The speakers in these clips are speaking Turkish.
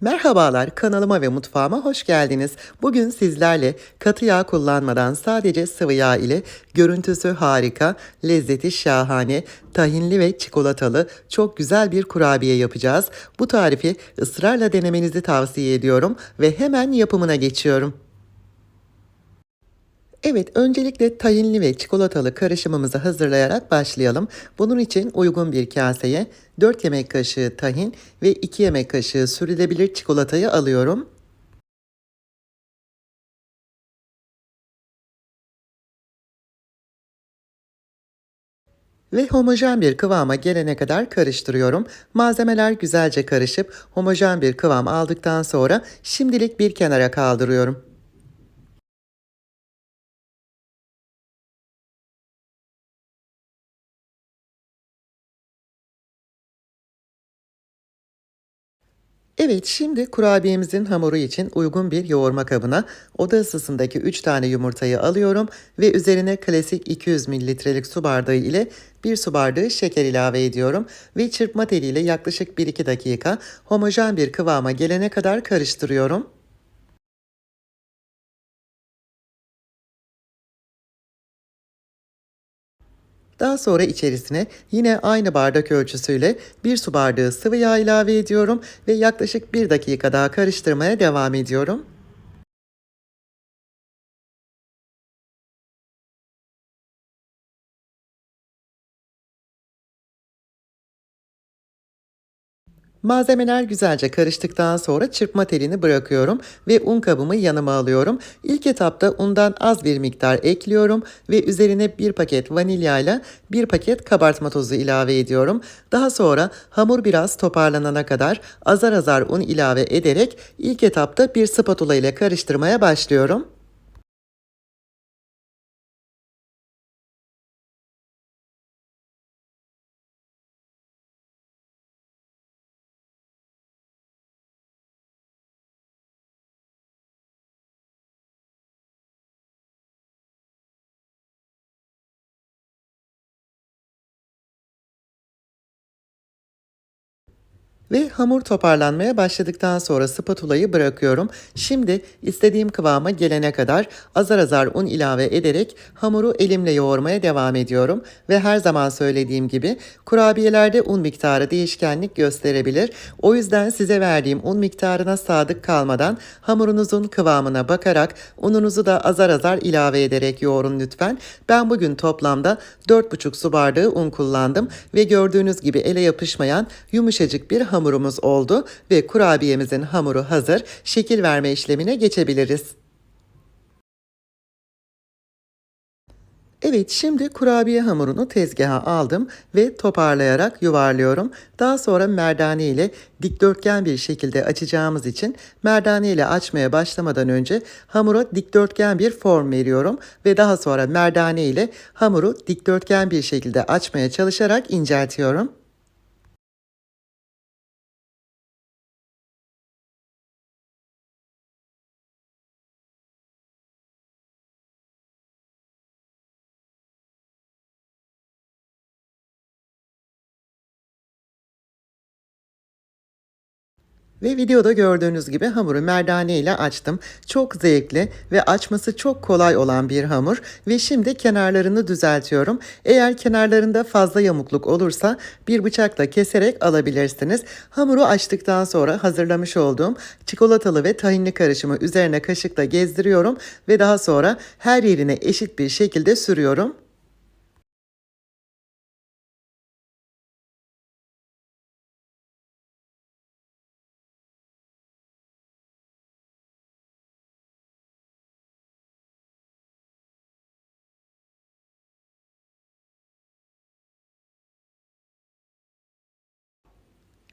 Merhabalar, kanalıma ve mutfağıma hoş geldiniz. Bugün sizlerle katı yağ kullanmadan sadece sıvı yağ ile görüntüsü harika, lezzeti şahane, tahinli ve çikolatalı çok güzel bir kurabiye yapacağız. Bu tarifi ısrarla denemenizi tavsiye ediyorum ve hemen yapımına geçiyorum. Evet, öncelikle tahinli ve çikolatalı karışımımızı hazırlayarak başlayalım. Bunun için uygun bir kaseye 4 yemek kaşığı tahin ve 2 yemek kaşığı sürülebilir çikolatayı alıyorum. Ve homojen bir kıvama gelene kadar karıştırıyorum. Malzemeler güzelce karışıp homojen bir kıvam aldıktan sonra şimdilik bir kenara kaldırıyorum. Evet, şimdi kurabiyemizin hamuru için uygun bir yoğurma kabına oda ısısındaki 3 tane yumurtayı alıyorum ve üzerine klasik 200 mililitrelik su bardağı ile 1 su bardağı şeker ilave ediyorum ve çırpma teliyle yaklaşık 1-2 dakika homojen bir kıvama gelene kadar karıştırıyorum. Daha sonra içerisine yine aynı bardak ölçüsüyle bir su bardağı sıvı yağ ilave ediyorum ve yaklaşık bir dakika daha karıştırmaya devam ediyorum. Malzemeler güzelce karıştıktan sonra çırpma telini bırakıyorum ve un kabımı yanıma alıyorum. İlk etapta undan az bir miktar ekliyorum ve üzerine bir paket vanilya ile bir paket kabartma tozu ilave ediyorum. Daha sonra hamur biraz toparlanana kadar azar azar un ilave ederek ilk etapta bir spatula ile karıştırmaya başlıyorum. Ve hamur toparlanmaya başladıktan sonra spatulayı bırakıyorum. Şimdi istediğim kıvama gelene kadar azar azar un ilave ederek hamuru elimle yoğurmaya devam ediyorum. Ve her zaman söylediğim gibi kurabiyelerde un miktarı değişkenlik gösterebilir. O yüzden size verdiğim un miktarına sadık kalmadan hamurunuzun kıvamına bakarak ununuzu da azar azar ilave ederek yoğurun lütfen. Ben bugün toplamda 4,5 su bardağı un kullandım ve gördüğünüz gibi ele yapışmayan yumuşacık bir hamurumuz oldu ve kurabiyemizin hamuru hazır. Şekil verme işlemine geçebiliriz. Evet, şimdi kurabiye hamurunu tezgaha aldım ve toparlayarak yuvarlıyorum. Daha sonra merdane ile dikdörtgen bir şekilde açacağımız için merdane ile açmaya başlamadan önce hamura dikdörtgen bir form veriyorum ve daha sonra merdane ile hamuru dikdörtgen bir şekilde açmaya çalışarak inceltiyorum. Ve videoda gördüğünüz gibi hamuru merdane ile açtım. Çok zevkli ve açması çok kolay olan bir hamur. Ve şimdi kenarlarını düzeltiyorum. Eğer kenarlarında fazla yamukluk olursa bir bıçakla keserek alabilirsiniz. Hamuru açtıktan sonra hazırlamış olduğum çikolatalı ve tahinli karışımı üzerine kaşıkla gezdiriyorum. Ve daha sonra her yerine eşit bir şekilde sürüyorum.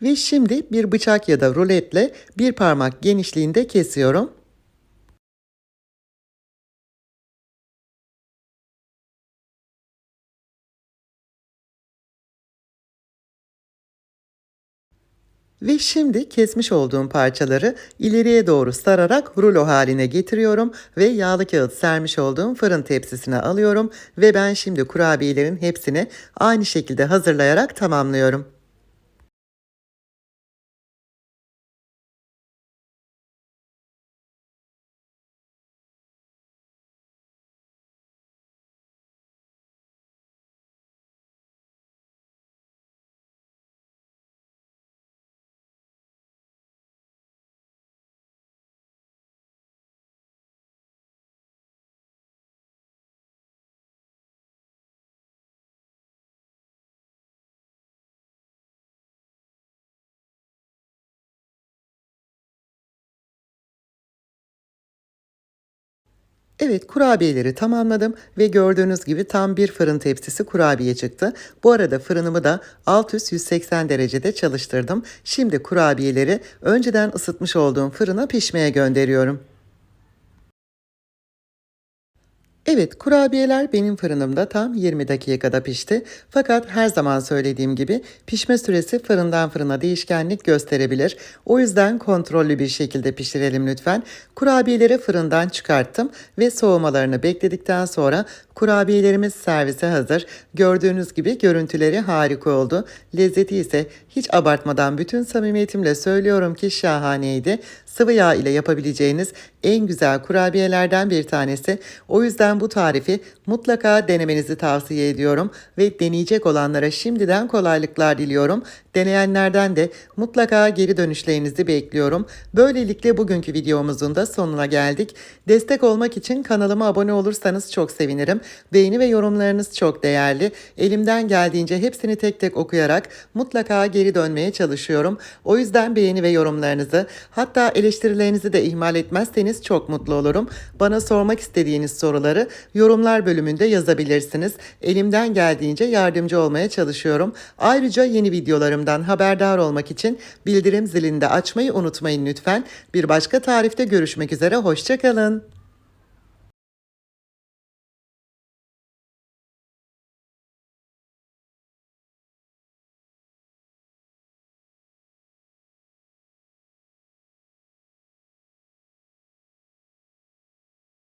Ve şimdi bir bıçak ya da ruletle bir parmak genişliğinde kesiyorum. Ve şimdi kesmiş olduğum parçaları ileriye doğru sararak rulo haline getiriyorum ve yağlı kağıt sermiş olduğum fırın tepsisine alıyorum ve ben şimdi kurabiyelerin hepsini aynı şekilde hazırlayarak tamamlıyorum. Evet kurabiyeleri tamamladım ve gördüğünüz gibi tam bir fırın tepsisi kurabiye çıktı. Bu arada fırınımı da alt üst 180 derecede çalıştırdım. Şimdi kurabiyeleri önceden ısıtmış olduğum fırına pişmeye gönderiyorum. Evet, kurabiyeler benim fırınımda tam 20 dakikada pişti. Fakat her zaman söylediğim gibi pişme süresi fırından fırına değişkenlik gösterebilir. O yüzden kontrollü bir şekilde pişirelim lütfen. Kurabiyeleri fırından çıkarttım ve soğumalarını bekledikten sonra kurabiyelerimiz servise hazır. Gördüğünüz gibi görüntüleri harika oldu. Lezzeti ise hiç abartmadan bütün samimiyetimle söylüyorum ki şahaneydi. Sıvı yağ ile yapabileceğiniz en güzel kurabiyelerden bir tanesi. O yüzden bu tarifi mutlaka denemenizi tavsiye ediyorum ve deneyecek olanlara şimdiden kolaylıklar diliyorum. Deneyenlerden de mutlaka geri dönüşlerinizi bekliyorum. Böylelikle bugünkü videomuzun da sonuna geldik. Destek olmak için kanalıma abone olursanız çok sevinirim. Beğeni ve yorumlarınız çok değerli. Elimden geldiğince hepsini tek tek okuyarak mutlaka geri dönmeye çalışıyorum. O yüzden beğeni ve yorumlarınızı hatta eleştirilerinizi de ihmal etmezseniz çok mutlu olurum. Bana sormak istediğiniz soruları yorumlar bölümünde yazabilirsiniz. Elimden geldiğince yardımcı olmaya çalışıyorum. Ayrıca yeni videolarımdan haberdar olmak için bildirim zilini de açmayı unutmayın lütfen. Bir başka tarifte görüşmek üzere, hoşçakalın.